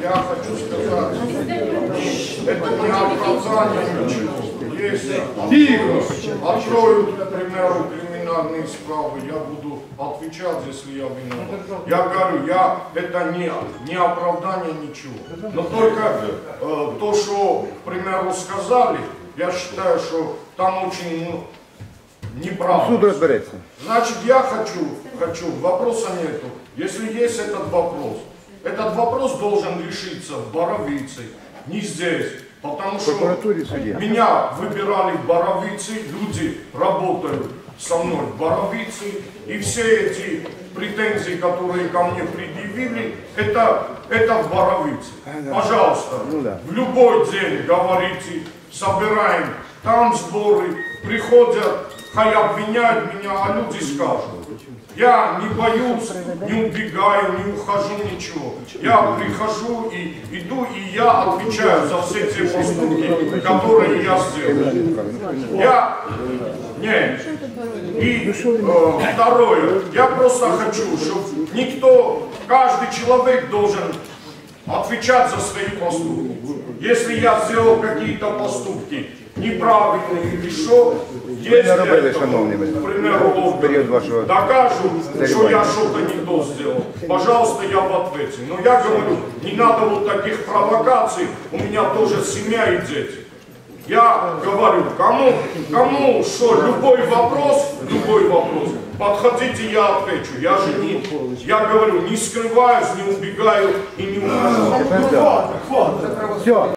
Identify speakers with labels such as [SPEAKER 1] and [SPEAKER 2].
[SPEAKER 1] Я, хочу сказать, это не оправдание ничего. Если откроют, к примеру, криминальные справы, я буду отвечать, если я виноват. Я говорю, я, это не, не оправдание ничего. Но только э, то, что, к примеру, сказали, я считаю, что там очень неправда.
[SPEAKER 2] Суд розбереться.
[SPEAKER 1] Значит, я хочу, хочу, вопроса нету. Если есть этот вопрос, этот вопрос должен решиться в Боровице, не здесь. Потому что меня выбирали в Боровице, люди работают со мной в Боровице, и все эти претензии, которые ко мне предъявили, это, это в Боровице. Пожалуйста,
[SPEAKER 2] Ну да.
[SPEAKER 1] в любой день говорите, собираем там сборы, приходят, хай обвиняют меня, а люди скажут. Я не боюсь, не убегаю, не ухожу, ничего. Я прихожу и иду, и я отвечаю за все те поступки, которые я сделал. Я... Нет. И э, второе. Я просто хочу, чтобы никто, каждый человек должен отвечать за свои поступки. Если я сделал какие-то поступки неправильные или що, если
[SPEAKER 2] робили,
[SPEAKER 1] это,
[SPEAKER 2] шановні мої,
[SPEAKER 1] к примеру,
[SPEAKER 2] в період вашого
[SPEAKER 1] докажу, что
[SPEAKER 2] церемонии.
[SPEAKER 1] я что-то не то сделал, пожалуйста, я в ответе. Но я говорю, не надо вот таких провокаций, у меня тоже семья и дети. Я говорю, кому, кому что, любой вопрос, любой вопрос, подходите, я отвечу. Я же не, я говорю, не скрываюсь, не убегаю и не ухожу.
[SPEAKER 2] Все.